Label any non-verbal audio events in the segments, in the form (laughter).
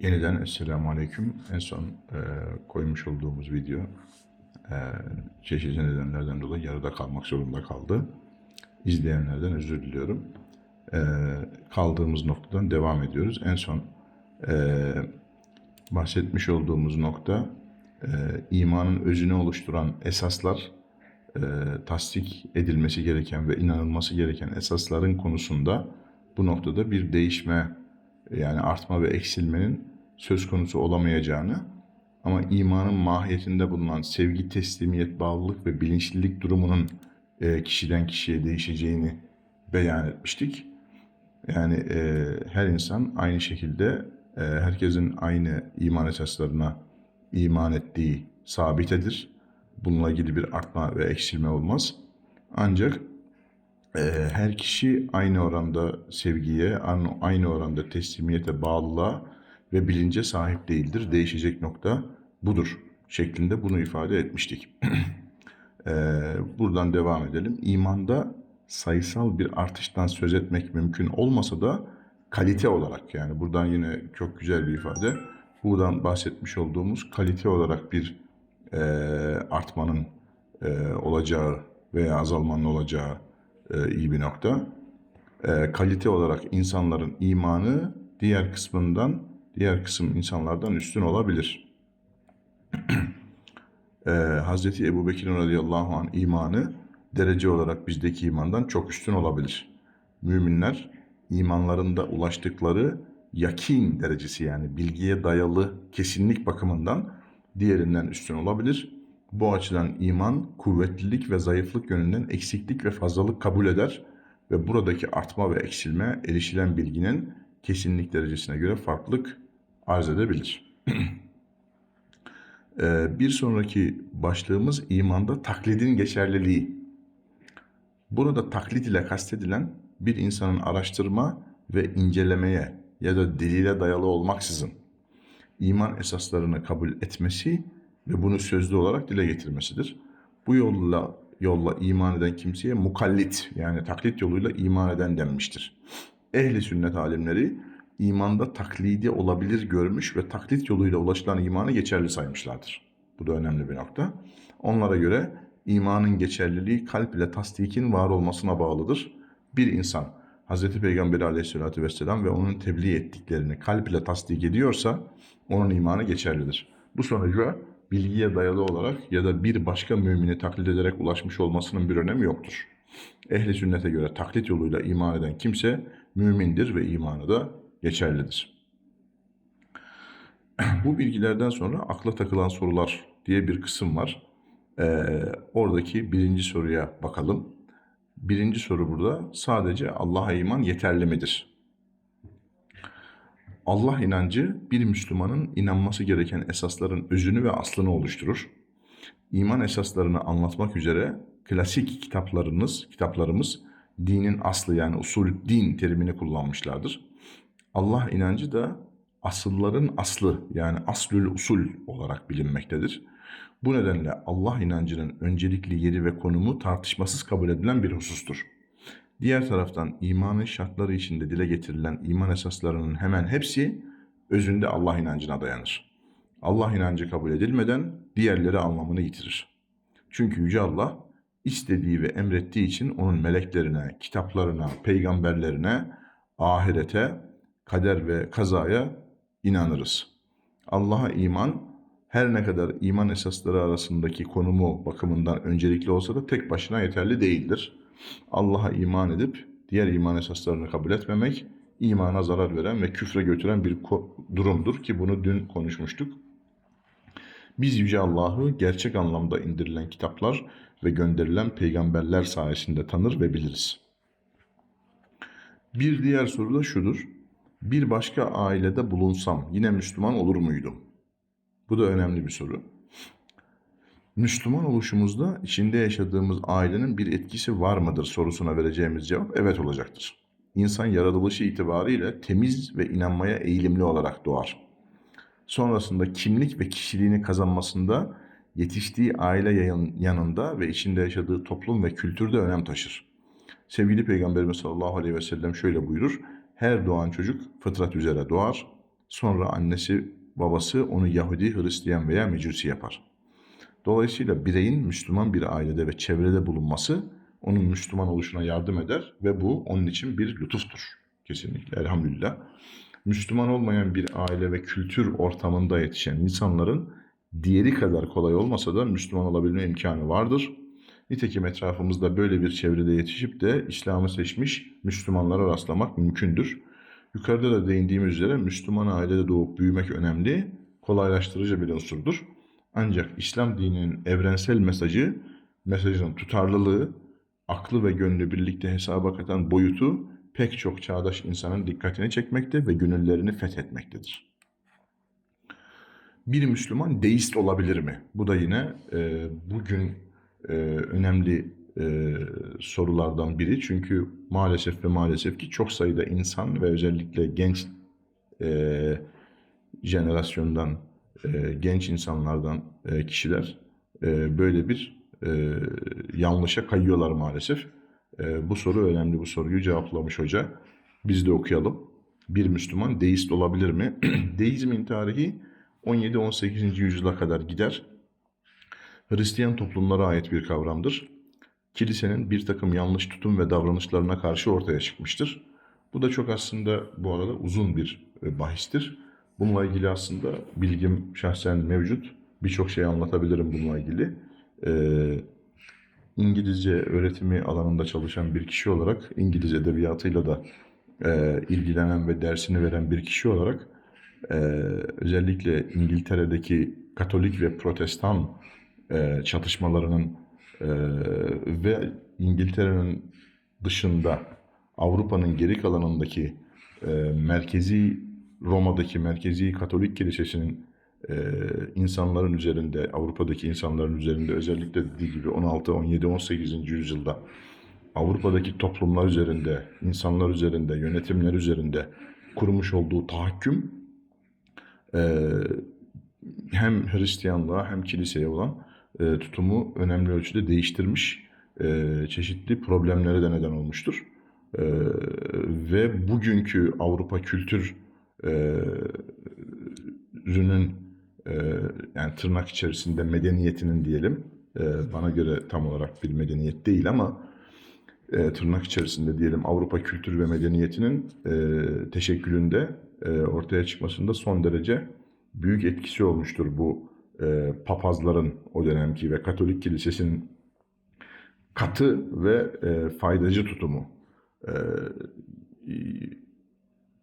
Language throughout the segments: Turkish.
Yeniden Esselamu Aleyküm. En son e, koymuş olduğumuz video e, çeşitli nedenlerden dolayı yarıda kalmak zorunda kaldı. İzleyenlerden özür diliyorum. E, kaldığımız noktadan devam ediyoruz. En son e, bahsetmiş olduğumuz nokta e, imanın özünü oluşturan esaslar e, tasdik edilmesi gereken ve inanılması gereken esasların konusunda bu noktada bir değişme yani artma ve eksilmenin söz konusu olamayacağını ama imanın mahiyetinde bulunan sevgi, teslimiyet, bağlılık ve bilinçlilik durumunun e, kişiden kişiye değişeceğini beyan etmiştik. Yani e, her insan aynı şekilde e, herkesin aynı iman esaslarına iman ettiği sabitedir. Bununla ilgili bir artma ve eksilme olmaz. Ancak her kişi aynı oranda sevgiye, aynı, oranda teslimiyete, bağlılığa ve bilince sahip değildir. Değişecek nokta budur şeklinde bunu ifade etmiştik. (clears throat) E, buradan devam edelim. İmanda sayısal bir artıştan söz etmek mümkün olmasa da kalite olarak yani buradan yine çok güzel bir ifade. Buradan bahsetmiş olduğumuz kalite olarak bir e, artmanın e, olacağı veya azalmanın olacağı e, iyi bir nokta. E, kalite olarak insanların imanı diğer kısmından, diğer kısım insanlardan üstün olabilir. (clears throat) e, Hazreti Ebu Bekir radıyallahu anh imanı derece olarak bizdeki imandan çok üstün olabilir. Müminler imanlarında ulaştıkları yakin derecesi yani bilgiye dayalı kesinlik bakımından diğerinden üstün olabilir. Bu açıdan iman kuvvetlilik ve zayıflık yönünden eksiklik ve fazlalık kabul eder ve buradaki artma ve eksilme erişilen bilginin kesinlik derecesine göre farklılık arz edebilir. (clears throat) Ee, bir sonraki başlığımız imanda taklidin geçerliliği. Burada taklit ile kastedilen bir insanın araştırma ve incelemeye ya da delile dayalı olmaksızın iman esaslarını kabul etmesi ve bunu sözlü olarak dile getirmesidir. Bu yolla yolla iman eden kimseye mukallit yani taklit yoluyla iman eden denmiştir. Ehli sünnet alimleri imanda taklidi olabilir görmüş ve taklit yoluyla ulaşılan imanı geçerli saymışlardır. Bu da önemli bir nokta. Onlara göre imanın geçerliliği kalp ile tasdikin var olmasına bağlıdır. Bir insan Hz. Peygamber aleyhissalatü vesselam ve onun tebliğ ettiklerini kalp ile tasdik ediyorsa onun imanı geçerlidir. Bu sonuca bilgiye dayalı olarak ya da bir başka mümini taklit ederek ulaşmış olmasının bir önemi yoktur. Ehli sünnete göre taklit yoluyla iman eden kimse mümindir ve imanı da geçerlidir. (clears throat) Bu bilgilerden sonra akla takılan sorular diye bir kısım var. Ee, oradaki birinci soruya bakalım. Birinci soru burada sadece Allah'a iman yeterli midir? Allah inancı bir Müslümanın inanması gereken esasların özünü ve aslını oluşturur. İman esaslarını anlatmak üzere klasik kitaplarınız, kitaplarımız dinin aslı yani usul din terimini kullanmışlardır. Allah inancı da asılların aslı yani aslül usul olarak bilinmektedir. Bu nedenle Allah inancının öncelikli yeri ve konumu tartışmasız kabul edilen bir husustur. Diğer taraftan imanın şartları içinde dile getirilen iman esaslarının hemen hepsi özünde Allah inancına dayanır. Allah inancı kabul edilmeden diğerleri anlamını yitirir. Çünkü Yüce Allah istediği ve emrettiği için onun meleklerine, kitaplarına, peygamberlerine, ahirete, kader ve kazaya inanırız. Allah'a iman her ne kadar iman esasları arasındaki konumu bakımından öncelikli olsa da tek başına yeterli değildir. Allah'a iman edip diğer iman esaslarını kabul etmemek imana zarar veren ve küfre götüren bir durumdur ki bunu dün konuşmuştuk. Biz Yüce Allah'ı gerçek anlamda indirilen kitaplar ve gönderilen peygamberler sayesinde tanır ve biliriz. Bir diğer soru da şudur. Bir başka ailede bulunsam yine Müslüman olur muydum? Bu da önemli bir soru. Müslüman oluşumuzda içinde yaşadığımız ailenin bir etkisi var mıdır sorusuna vereceğimiz cevap evet olacaktır. İnsan yaratılışı itibariyle temiz ve inanmaya eğilimli olarak doğar. Sonrasında kimlik ve kişiliğini kazanmasında yetiştiği aile yanında ve içinde yaşadığı toplum ve kültürde önem taşır. Sevgili Peygamberimiz sallallahu aleyhi ve sellem şöyle buyurur. Her doğan çocuk fıtrat üzere doğar. Sonra annesi babası onu Yahudi, Hristiyan veya Mecusi yapar. Dolayısıyla bireyin Müslüman bir ailede ve çevrede bulunması onun Müslüman oluşuna yardım eder ve bu onun için bir lütuftur. Kesinlikle elhamdülillah. Müslüman olmayan bir aile ve kültür ortamında yetişen insanların diğeri kadar kolay olmasa da Müslüman olabilme imkanı vardır. Nitekim etrafımızda böyle bir çevrede yetişip de İslam'ı seçmiş Müslümanlara rastlamak mümkündür. Yukarıda da değindiğimiz üzere Müslüman ailede doğup büyümek önemli, kolaylaştırıcı bir unsurdur. Ancak İslam dininin evrensel mesajı, mesajının tutarlılığı, aklı ve gönlü birlikte hesaba katan boyutu pek çok çağdaş insanın dikkatini çekmekte ve gönüllerini fethetmektedir. Bir Müslüman deist olabilir mi? Bu da yine e, bugün e, önemli e, sorulardan biri. Çünkü maalesef ve maalesef ki çok sayıda insan ve özellikle genç e, jenerasyondan, e, genç insanlardan e, kişiler e, böyle bir e, yanlışa kayıyorlar maalesef. E, bu soru önemli. Bu soruyu cevaplamış hoca. Biz de okuyalım. Bir Müslüman deist olabilir mi? (clears throat) Deizmin tarihi 17-18. yüzyıla kadar gider. Hristiyan toplumlara ait bir kavramdır. Kilisenin bir takım yanlış tutum ve davranışlarına karşı ortaya çıkmıştır. Bu da çok aslında bu arada uzun bir e, bahistir. Bununla ilgili aslında bilgim şahsen mevcut. Birçok şey anlatabilirim bununla ilgili. Ee, İngilizce öğretimi alanında çalışan bir kişi olarak, İngiliz edebiyatıyla da e, ilgilenen ve dersini veren bir kişi olarak e, özellikle İngiltere'deki Katolik ve Protestan e, çatışmalarının e, ve İngiltere'nin dışında Avrupa'nın geri kalanındaki e, merkezi Roma'daki merkezi Katolik Kilisesi'nin e, insanların üzerinde, Avrupa'daki insanların üzerinde özellikle dediği gibi 16, 17, 18. yüzyılda Avrupa'daki toplumlar üzerinde, insanlar üzerinde, yönetimler üzerinde kurmuş olduğu tahakküm e, hem Hristiyanlığa hem kiliseye olan e, tutumu önemli ölçüde değiştirmiş, e, çeşitli problemlere de neden olmuştur. E, ve bugünkü Avrupa kültür e, ürünün e, yani tırnak içerisinde medeniyetinin diyelim e, bana göre tam olarak bir medeniyet değil ama e, tırnak içerisinde diyelim Avrupa kültür ve medeniyetinin e, teşekkülünde ortaya çıkmasında son derece büyük etkisi olmuştur bu papazların o dönemki ve Katolik Kilisesi'nin katı ve faydacı tutumu.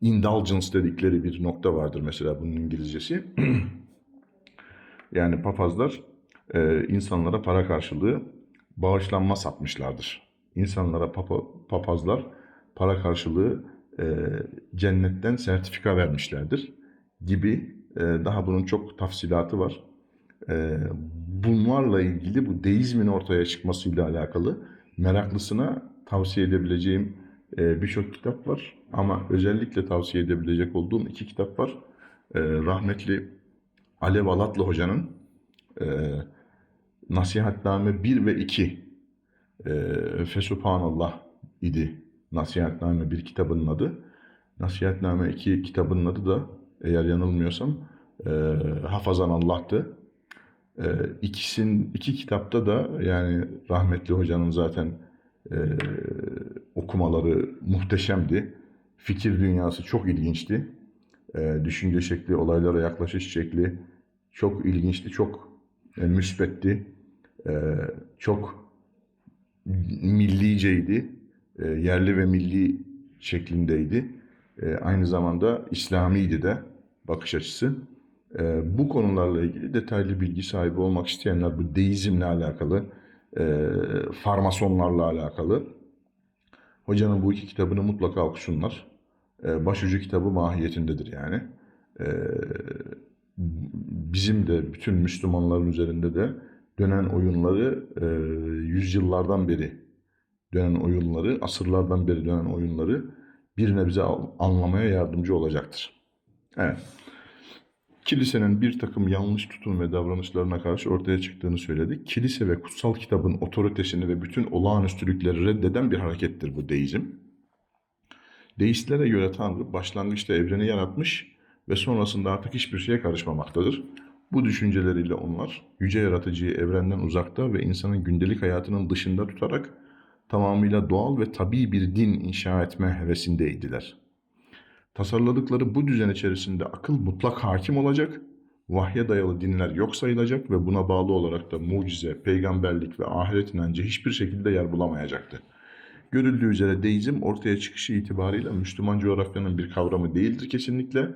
İndulgence dedikleri bir nokta vardır mesela bunun İngilizcesi. (clears throat) yani papazlar e, insanlara para karşılığı bağışlanma satmışlardır. İnsanlara papa, papazlar para karşılığı e, cennetten sertifika vermişlerdir gibi e, daha bunun çok tafsilatı var. E, bunlarla ilgili bu deizmin ortaya çıkmasıyla alakalı meraklısına tavsiye edebileceğim birçok kitap var. Ama özellikle tavsiye edebilecek olduğum iki kitap var. E, rahmetli Alev Alatlı Hoca'nın e, Nasihatname 1 ve 2 e, Fesubhanallah idi. Nasihatname 1 kitabının adı. Nasihatname 2 kitabının adı da eğer yanılmıyorsam e, Hafazan Allah'tı. E, ikisin, iki kitapta da yani rahmetli hocanın zaten e, okumaları muhteşemdi. Fikir dünyası çok ilginçti. E, düşünce şekli, olaylara yaklaşış şekli çok ilginçti, çok e, müsbetti. E, çok milliceydi. E, yerli ve milli şeklindeydi. E, aynı zamanda İslamiydi de bakış açısı. E, bu konularla ilgili detaylı bilgi sahibi olmak isteyenler bu deizmle alakalı, e, farmasonlarla alakalı hocanın bu iki kitabını mutlaka okusunlar. E, başucu kitabı mahiyetindedir yani. E, bizim de bütün Müslümanların üzerinde de dönen oyunları e, yüzyıllardan beri dönen oyunları, asırlardan beri dönen oyunları bir nebze anlamaya yardımcı olacaktır. Evet. Kilisenin bir takım yanlış tutum ve davranışlarına karşı ortaya çıktığını söyledik. Kilise ve kutsal kitabın otoritesini ve bütün olağanüstülükleri reddeden bir harekettir bu deizm. Deistlere göre Tanrı başlangıçta evreni yaratmış ve sonrasında artık hiçbir şeye karışmamaktadır. Bu düşünceleriyle onlar yüce yaratıcıyı evrenden uzakta ve insanın gündelik hayatının dışında tutarak tamamıyla doğal ve tabii bir din inşa etme hevesindeydiler. Tasarladıkları bu düzen içerisinde akıl mutlak hakim olacak, vahye dayalı dinler yok sayılacak ve buna bağlı olarak da mucize, peygamberlik ve ahiret inancı hiçbir şekilde yer bulamayacaktı. Görüldüğü üzere deizm ortaya çıkışı itibarıyla Müslüman coğrafyanın bir kavramı değildir kesinlikle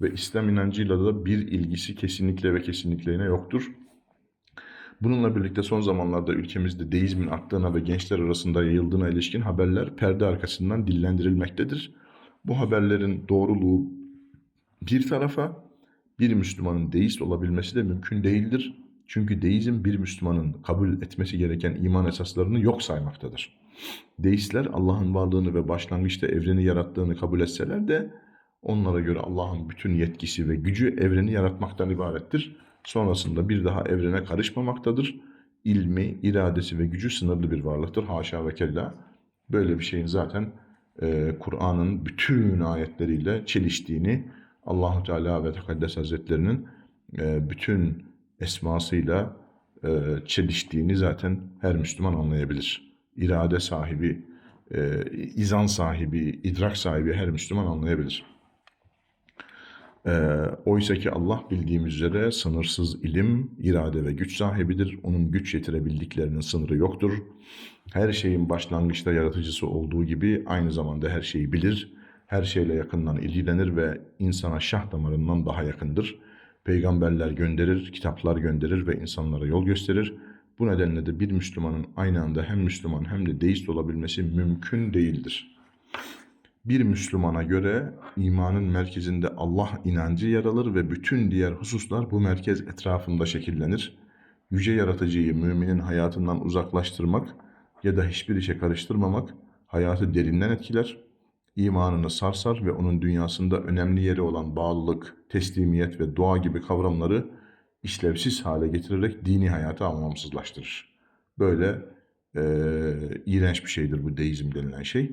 ve İslam inancıyla da bir ilgisi kesinlikle ve kesinlikle yine yoktur. Bununla birlikte son zamanlarda ülkemizde deizmin arttığına ve gençler arasında yayıldığına ilişkin haberler perde arkasından dillendirilmektedir. Bu haberlerin doğruluğu bir tarafa, bir Müslümanın deist olabilmesi de mümkün değildir. Çünkü deizm bir Müslümanın kabul etmesi gereken iman esaslarını yok saymaktadır. Deistler Allah'ın varlığını ve başlangıçta evreni yarattığını kabul etseler de onlara göre Allah'ın bütün yetkisi ve gücü evreni yaratmaktan ibarettir. Sonrasında bir daha evrene karışmamaktadır. İlmi, iradesi ve gücü sınırlı bir varlıktır. Haşa ve kella. Böyle bir şeyin zaten e, Kur'an'ın bütün ayetleriyle çeliştiğini Allahu Teala ve Tekaddes Hazretlerinin e, bütün esmasıyla e, çeliştiğini zaten her Müslüman anlayabilir. İrade sahibi, izan sahibi, idrak sahibi her Müslüman anlayabilir. E, oysa ki Allah bildiğimiz üzere sınırsız ilim, irade ve güç sahibidir. Onun güç yetirebildiklerinin sınırı yoktur. Her şeyin başlangıçta yaratıcısı olduğu gibi aynı zamanda her şeyi bilir. Her şeyle yakından ilgilenir ve insana şah damarından daha yakındır. Peygamberler gönderir, kitaplar gönderir ve insanlara yol gösterir. Bu nedenle de bir Müslümanın aynı anda hem Müslüman hem de deist olabilmesi mümkün değildir. Bir Müslümana göre imanın merkezinde Allah inancı yer alır ve bütün diğer hususlar bu merkez etrafında şekillenir. Yüce yaratıcıyı müminin hayatından uzaklaştırmak ya da hiçbir işe karıştırmamak hayatı derinden etkiler, imanını sarsar ve onun dünyasında önemli yeri olan bağlılık, teslimiyet ve dua gibi kavramları işlevsiz hale getirerek dini hayatı anlamsızlaştırır. Böyle e, iğrenç bir şeydir bu deizm denilen şey.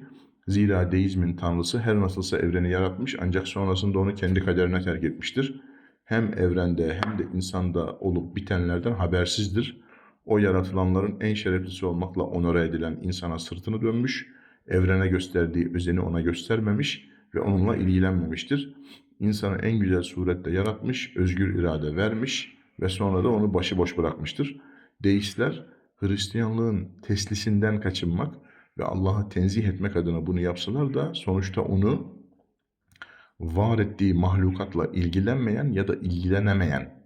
Zira deizmin tanrısı her nasılsa evreni yaratmış ancak sonrasında onu kendi kaderine terk etmiştir. Hem evrende hem de insanda olup bitenlerden habersizdir. O yaratılanların en şereflisi olmakla onore edilen insana sırtını dönmüş, evrene gösterdiği özeni ona göstermemiş ve onunla ilgilenmemiştir. İnsanı en güzel surette yaratmış, özgür irade vermiş ve sonra da onu başıboş bırakmıştır. Deistler Hristiyanlığın teslisinden kaçınmak ve Allah'ı tenzih etmek adına bunu yapsalar da sonuçta onu var ettiği mahlukatla ilgilenmeyen ya da ilgilenemeyen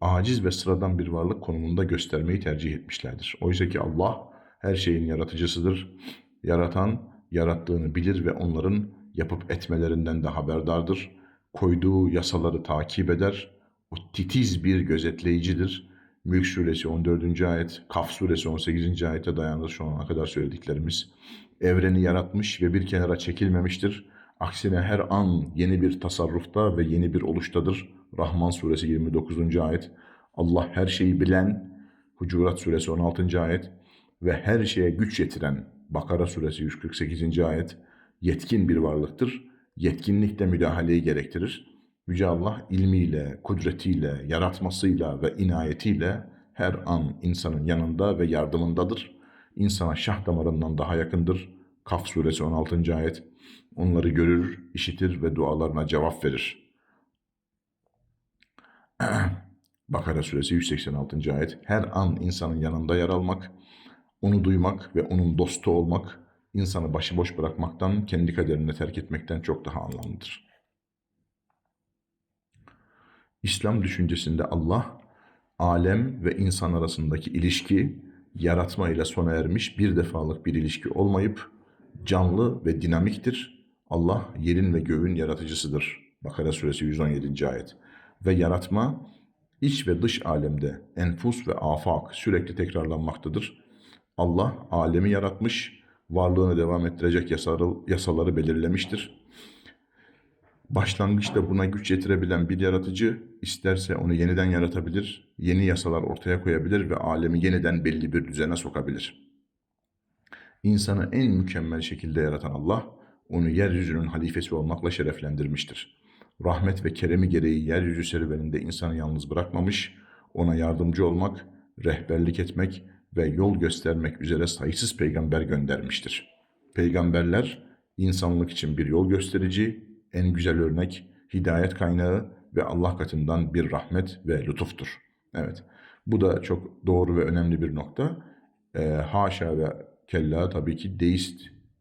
aciz ve sıradan bir varlık konumunda göstermeyi tercih etmişlerdir. Oysa ki Allah her şeyin yaratıcısıdır. Yaratan yarattığını bilir ve onların yapıp etmelerinden de haberdardır. Koyduğu yasaları takip eder. O titiz bir gözetleyicidir. Mülk suresi 14. ayet, Kaf suresi 18. ayete dayanır şu ana kadar söylediklerimiz. Evreni yaratmış ve bir kenara çekilmemiştir. Aksine her an yeni bir tasarrufta ve yeni bir oluştadır. Rahman suresi 29. ayet. Allah her şeyi bilen, Hucurat suresi 16. ayet ve her şeye güç yetiren Bakara suresi 148. ayet yetkin bir varlıktır. Yetkinlik de müdahaleyi gerektirir. Yüce Allah ilmiyle, kudretiyle, yaratmasıyla ve inayetiyle her an insanın yanında ve yardımındadır. İnsana şah damarından daha yakındır. Kaf suresi 16. ayet. Onları görür, işitir ve dualarına cevap verir. (clears throat) Bakara suresi 186. ayet. Her an insanın yanında yer almak, onu duymak ve onun dostu olmak, insanı başıboş bırakmaktan, kendi kaderine terk etmekten çok daha anlamlıdır. İslam düşüncesinde Allah, alem ve insan arasındaki ilişki, yaratma ile sona ermiş bir defalık bir ilişki olmayıp, canlı ve dinamiktir. Allah yerin ve göğün yaratıcısıdır. Bakara suresi 117. ayet. Ve yaratma, iç ve dış alemde enfus ve afak sürekli tekrarlanmaktadır. Allah alemi yaratmış, varlığını devam ettirecek yasaları, belirlemiştir. Başlangıçta buna güç yetirebilen bir yaratıcı isterse onu yeniden yaratabilir, yeni yasalar ortaya koyabilir ve alemi yeniden belli bir düzene sokabilir. İnsanı en mükemmel şekilde yaratan Allah, onu yeryüzünün halifesi olmakla şereflendirmiştir. rahmet ve keremi gereği yeryüzü serüveninde insanı yalnız bırakmamış, ona yardımcı olmak, rehberlik etmek ve yol göstermek üzere sayısız peygamber göndermiştir. Peygamberler insanlık için bir yol gösterici, en güzel örnek, hidayet kaynağı ve Allah katından bir rahmet ve lütuftur. Evet, bu da çok doğru ve önemli bir nokta. Ee, haşa ve kella tabii ki deist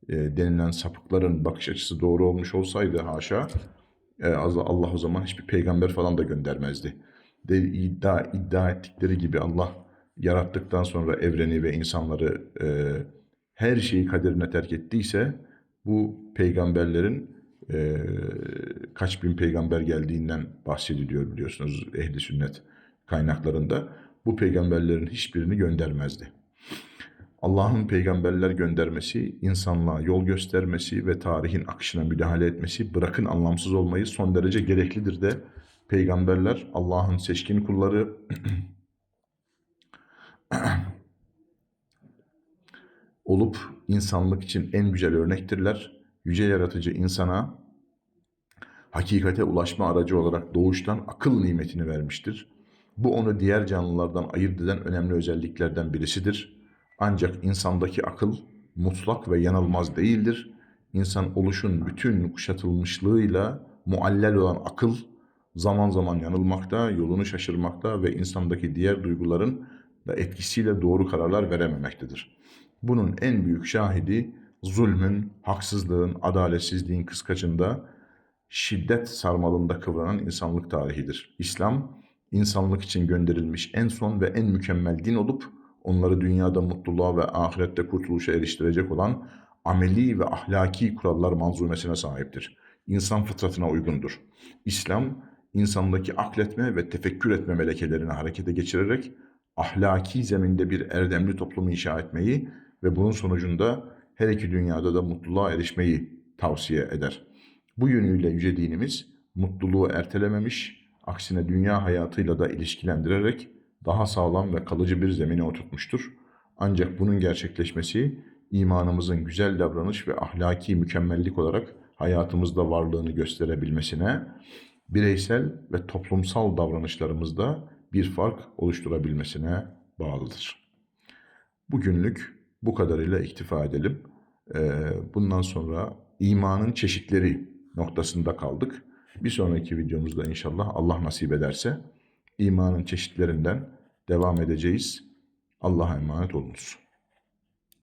e, denilen sapıkların bakış açısı doğru olmuş olsaydı haşa, e, Allah o zaman hiçbir peygamber falan da göndermezdi. De, iddia, iddia ettikleri gibi Allah yarattıktan sonra evreni ve insanları e, her şeyi kaderine terk ettiyse bu peygamberlerin e, kaç bin peygamber geldiğinden bahsediliyor biliyorsunuz ehli sünnet kaynaklarında. Bu peygamberlerin hiçbirini göndermezdi. Allah'ın peygamberler göndermesi, insanlığa yol göstermesi ve tarihin akışına müdahale etmesi bırakın anlamsız olmayı son derece gereklidir de peygamberler Allah'ın seçkin kulları (clears throat) olup insanlık için en güzel örnektirler. Yüce yaratıcı insana hakikate ulaşma aracı olarak doğuştan akıl nimetini vermiştir. Bu onu diğer canlılardan ayırt eden önemli özelliklerden birisidir. Ancak insandaki akıl mutlak ve yanılmaz değildir. İnsan oluşun bütün kuşatılmışlığıyla muallel olan akıl zaman zaman yanılmakta, yolunu şaşırmakta ve insandaki diğer duyguların da etkisiyle doğru kararlar verememektedir. Bunun en büyük şahidi zulmün, haksızlığın, adaletsizliğin kıskacında şiddet sarmalında kıvranan insanlık tarihidir. İslam, insanlık için gönderilmiş en son ve en mükemmel din olup, onları dünyada mutluluğa ve ahirette kurtuluşa eriştirecek olan ameli ve ahlaki kurallar manzumesine sahiptir. İnsan fıtratına uygundur. İslam, insandaki akletme ve tefekkür etme melekelerini harekete geçirerek ahlaki zeminde bir erdemli toplum inşa etmeyi ve bunun sonucunda her iki dünyada da mutluluğa erişmeyi tavsiye eder. Bu yönüyle yüce dinimiz mutluluğu ertelememiş, aksine dünya hayatıyla da ilişkilendirerek daha sağlam ve kalıcı bir zemine oturtmuştur. Ancak bunun gerçekleşmesi imanımızın güzel davranış ve ahlaki mükemmellik olarak hayatımızda varlığını gösterebilmesine, bireysel ve toplumsal davranışlarımızda bir fark oluşturabilmesine bağlıdır. Bugünlük bu kadarıyla iktifa edelim. Ee, bundan sonra imanın çeşitleri noktasında kaldık. Bir sonraki videomuzda inşallah Allah nasip ederse imanın çeşitlerinden devam edeceğiz. Allah'a emanet olunuz.